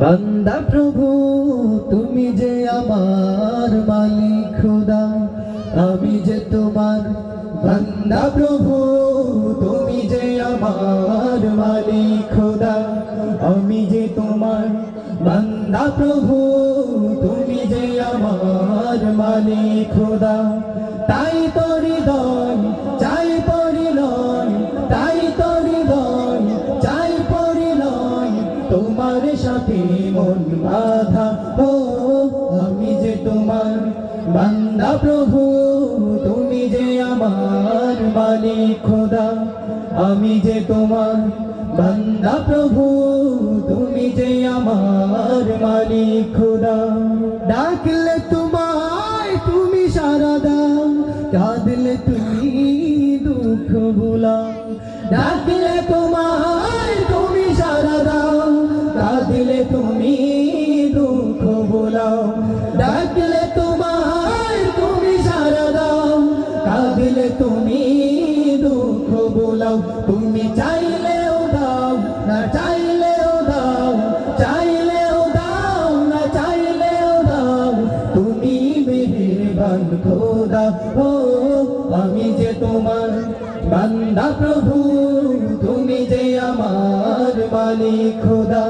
বান্দা প্রভু, তুমি যে আমার মালিক খোদা, আমি যে তোমার বান্দা প্রভু, তুমি যে আমার মালিক খোদা, আমি যে তোমার বান্দা প্রভু, তুমি যে আমার মালিক খোদা। তাই তো তোমার সাথে মন বাধা ও আমি যে তোমার বান্দা প্রভু, তুমি যে আমার মালিক খোদা, আমি যে তোমার বান্দা প্রভু, তুমি যে আমার মালিক খোদা। ডাকলে তোমায় তুমি সারা দাও, কাঁদলে তুমি দুঃখ ভুলাও। ডাকলে কাঁদলে তুমি দুঃখ ভুলাও। তুমি চাইলেও দাও, না চাইলেও দাও চাইলেও দাও, না চাইলেও দাও। তুমি মেহেরবান খোদা, ও আমি যে তোমার বান্দা প্রভু, তুমি যে আমার মালিক খোদা,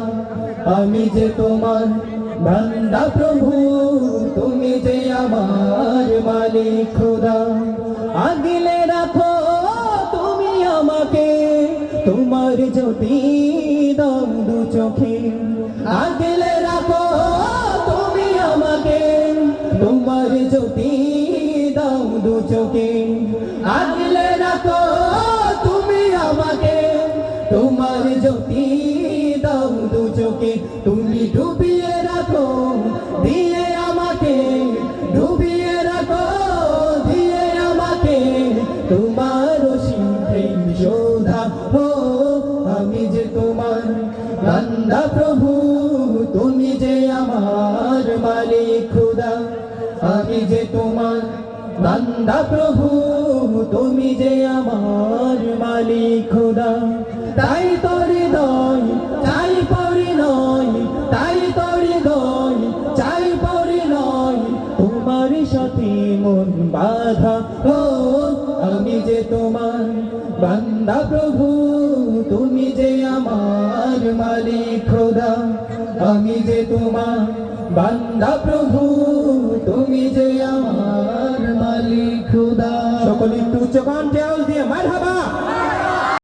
আমি যে তোমার বান্দা প্রভু, তুমি যে আমার মালিক খোদা। তোমার জ্যোতি দু চোখে আগলে রাখো, তুমি আমাকে। তোমার জ্যোতি দাও দু চোখে আগলে রাখো, তুমি আমাকে। তোমার জ্যোতি দু চোখে তুমি ডুবিয়ে যে তোমার বান্দা প্রভু, তুমি যে আমার মালিক খুদা। আমি যে তোমার বান্দা প্রভু, তুমি যে আমার মালিক খুদা। তাই তোর হৃদয় চাই পরিণয়, তাই তোর হৃদয় চাই পরিণয়, তোমার সাথে মন বাধা। ও, আমি যে তোমার বান্দা প্রভু তুমি যে আমার মালিক খোদা, আমি যে তোমার বান্দা প্রভু, তুমি যে আমার মালিক খোদা। সকলে একটু উচ্চ কণ্ঠে দিয়ে মারহাবা।